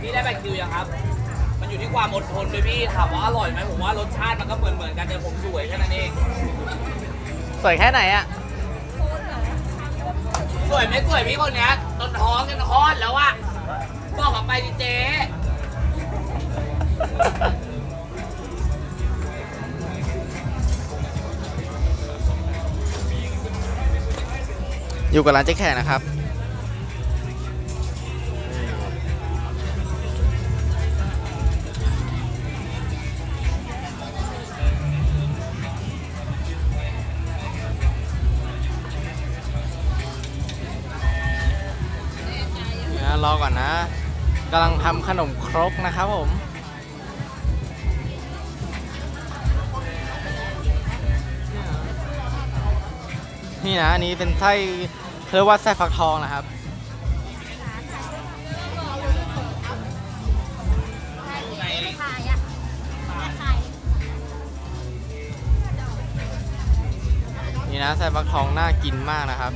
พี่ได้แบคิวยังครับ มันอยู่ที่ความอดทนด้วยพี่ถามว่าอร่อยไหมผมว่ารสชาติมันก็เหมือนเหมือนๆกันแต่ผมสวยแค่นั้นเอง สวยแค่ไหนอะสวยไม่สวยพี่คนเนี้ยตนท้องจนคลอดแล้วอะบอกออกไปดิเจ๊อยู่กับร้านเจ๊แขกนะครับ กำลังทำขนมครกนะครับผม นี่นะอันนี้เป็นไส้เรียกว่าไส้ฟักทองนะครับนี่นะไส้ฟักทองน่ากินมากนะครับ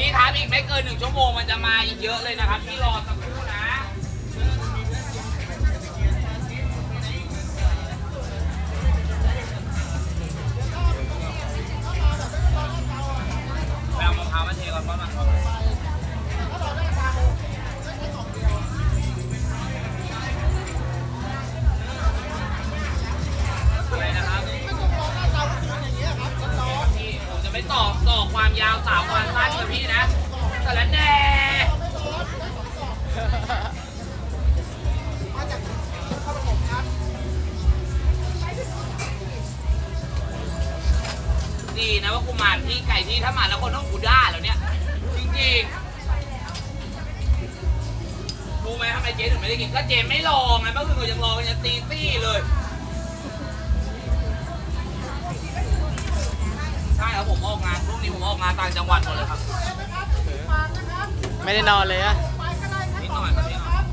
พี่ครับอีกไม่เกินหนึ่งชั่วโมงมันจะมาอีกเยอะเลยนะครับ พี่รอสักครู่นะไปเอามะพร้าวมาเทก่อนป้ามันอน ความยาวสาวความสั้นกับพี่นะสารแหน่ดีนะว่ากูมาที่ไก่ที่ถ้ามาแล้วคนต้องกูด่าแล้วเนี่ย จริงๆรู้ไหมทำไมเจ๊ถึงไม่ได้กินก็เจ๊ไม่รอไงเมื่อคืนก็ยังรอกันยันตีสี่เลย ใช่ครับผมออกงานพรุ่งนี้ผมออกงานต่างจังหวัดหมดเลยครับไม่ได้นอนเลยอะนิดหน่อยครับนิดหน่อย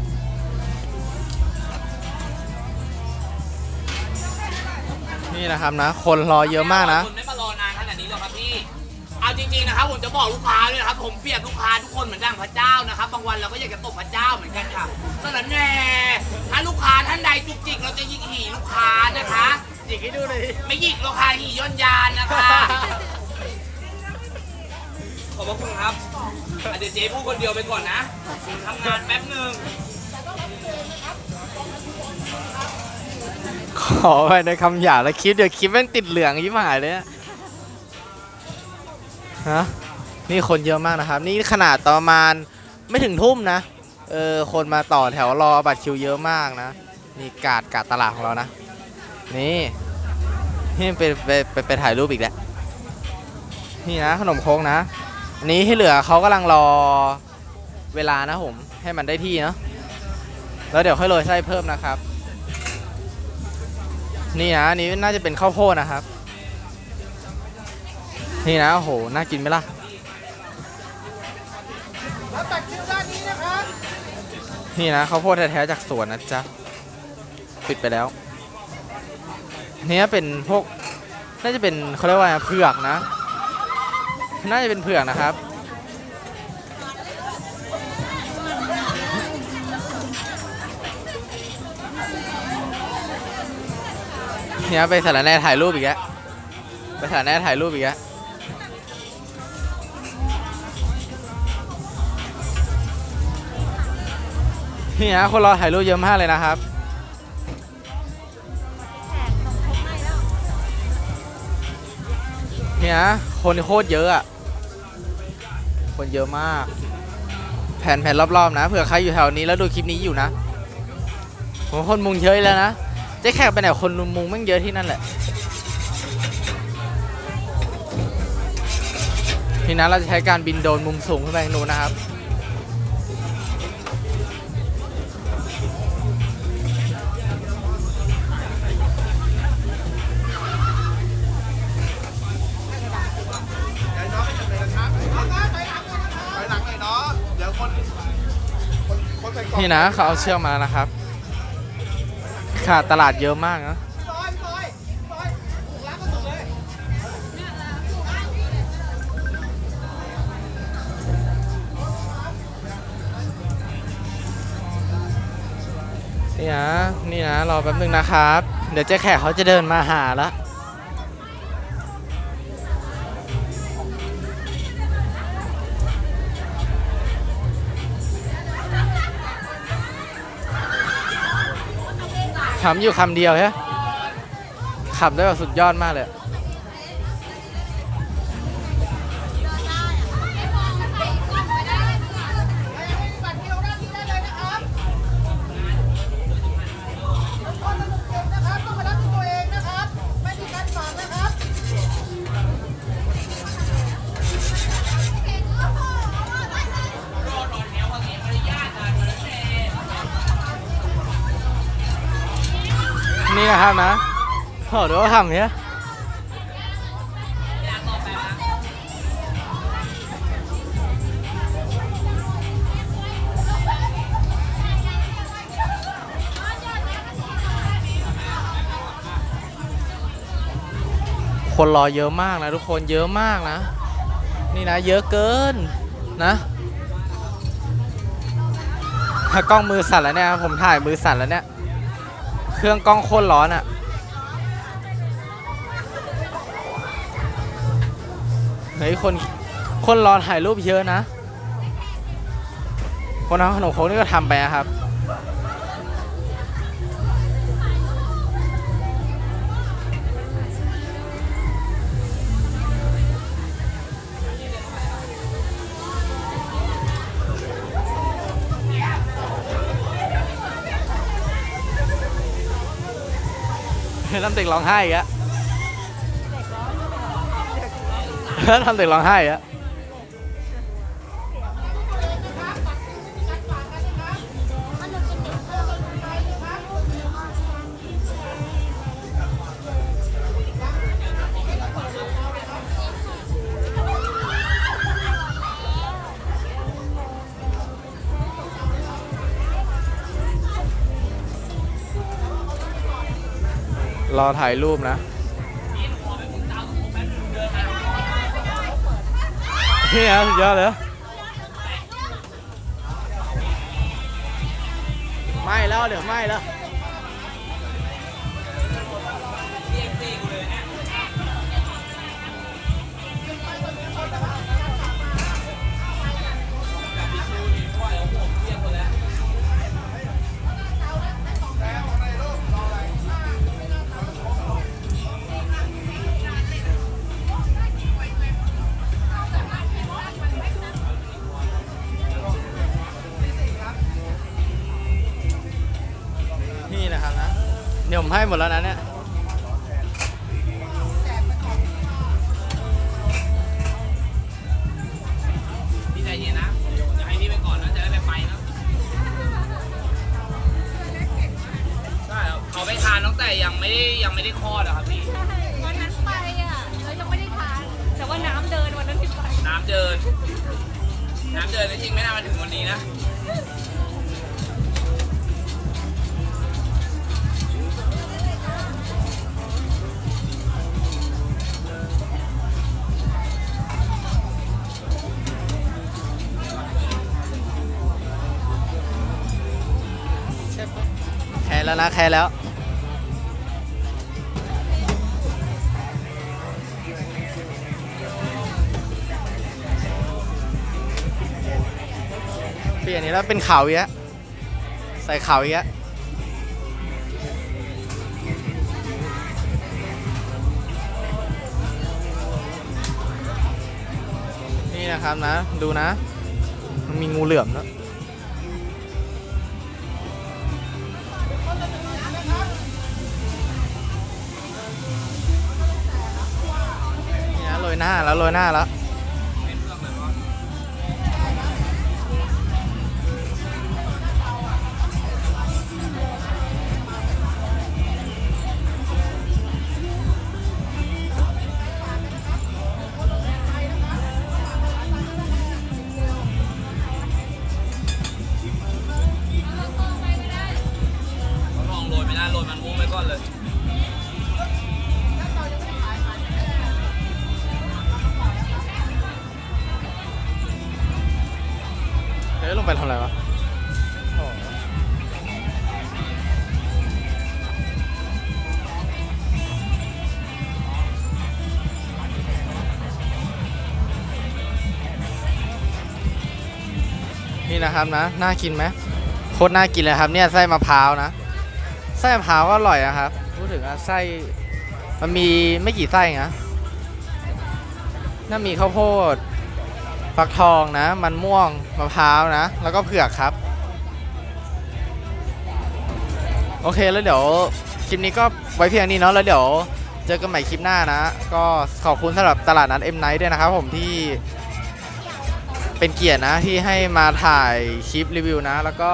นี่นะครับนะ คนรอเยอะมากนะ คนไม่มารอนานขนาดนี้หรอกครับพี่ เอาจริงๆนะครับผมจะบอกลูกค้าเลยนะครับผมเปรียบลูกค้าทุกคนเหมือนดังพระเจ้านะครับบางวันเราก็อยากจะตบพระเจ้าเหมือนกันค่ะสนันแน่ถ้าลูกค้าท่านใดจุกจิกเราจะยิงหีลูกค้านะคะจิกให้ดูเลยไม่หยิกลูกค้าหีย่นยาน พระคุณครับอะเดี๋ยวเจ๊พูดคนเดียวไปก่อนนะผมทำงานแป๊บหนึ่ง ขอไปในคำหยาบแล้วคลิปเดี๋ยวคลิปแม่งติดเหลืองยิ่หายเลยอะฮะนี่คนเยอะมากนะครับ นี่ขนาดประมาณไม่ถึงทุ่มนะ เออคนมาต่อแถวรอบัตรคิวเยอะมากนะนี่กาดกาดตลาดของเรานะ นี่นี่ไปไปไปไปถ่ายรูปอีกแล้วนี่นะขนมโค้งนะ อันนี้ที่เหลือเขากำลังรอเวลานะผมให้มันได้ที่เนาะแล้วเดี๋ยวค่อยโรยไส้เพิ่มนะครับ นี่นะอันนี้น่าจะเป็นข้าวโพดนะครับ นี่นะโอ้โหน่ากินไหมล่ะนี่นะข้าวโพดแท้ๆจากสวนนะจ๊ะปิดไปแล้วอันนี้เป็นพวกน่าจะเป็นเขาเรียกว่าเผือกนะ น่าจะเป็นเผือกนะครับ เนี่ยไปสารแน่ถ่ายรูปอีกแล้วไปสารแน่ถ่ายรูปอีกแล้วนี่นะคนรอถ่ายรูปเยอะมากเลยนะครับ เนี่ยคนโคตรเยอะอะคนเยอะมาก แผ่นแผ่นรอบๆนะเผื่อใครอยู่แถวนี้แล้วดูคลิปนี้อยู่นะผมคนมุงเยอะแล้วนะเจ๊แขกไปไหนคนมุงแม่งเยอะที่นั่นแหละทีนั้นเราจะใช้การบินโดนมุมสูงขึ้นไปนู้นนะครับ นี่นะเขาเอาเชือกมาแล้ะครับ ขาดตลาดเยอะมากนะนี่นะนี่นะรอแป๊บนึงนะครับ เดี๋ยวเจ๊แขกเขาจะเดินมาหาแล้ว ขำอยู่คำเดียวใช่ไหมขำได้แบบสุดยอดมากเลย นี่นะครับนะโหดูว่าทำเนี้ยคนรอเยอะมากนะทุกคนเยอะมากนะ นี่นะเยอะเกินนะกล้องมือสั่นแล้วเนี่ยผมถ่ายมือสั่นแล้วเนี่ย เครื่องกล้องโคตรร้อนอะ่ะเฮ้ยคนคนรอถ่ายรูปเยอะนะ คนทำขนมโค้กนี่ก็ทำไปนะครับ ทำเด็กร้องไห้อีกอะทำเด็กร้องไห้อีกอะ รอถ่ายรูปนะนี่ฮะสุดยอดเลยไม่แล้วเดี๋ยวไม่แล้ว ผมให้หมดแล้วนะเนี่ย แค่แล้วนะแล้ว เปลี่ยนนี้แล้วเป็นขาวอีกแล้วใส่ขาวอีกแล้วนี่นะครับนะ ดูนะ มันมีงูเหลือมนะนี่ ยหน้าแล้วโรยหน้าแล้ว ไปทำอะไรวะนี่นะครับนะ น่ากินไหมโคตรน่ากินเลยครับเนี่ยไส้มะพร้าวนะ ไส้มะพร้าวก็อร่อยนะครับ พูดถึงอะไส้ มันมีไม่กี่ไส้นะน่ามีข้าวโพด ฟักทองนะ มันม่วงมะพร้าวนะ แล้วก็เผือกครับ โอเคแล้วเดี๋ยวคลิปนี้ก็ไว้เพียงนี้เนาะแล้วเดี๋ยวเจอกันใหม่คลิปหน้านะ ก็ขอบคุณสำหรับตลาดนัดเอ็มไนท์ด้วยนะครับผมที่เป็นเกียรตินะที่ให้มาถ่ายคลิปรีวิวนะ แล้วก็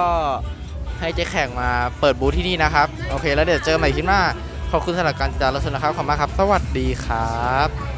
ให้เจ๊แข่งมาเปิดบูธที่นี่นะครับ โอเค แล้วเดี๋ยวเจอกันใหม่คลิปหน้า ขอบคุณสำหรับการติดตามรับชมนะครับ ขอบคุณมากครับ สวัสดีครับ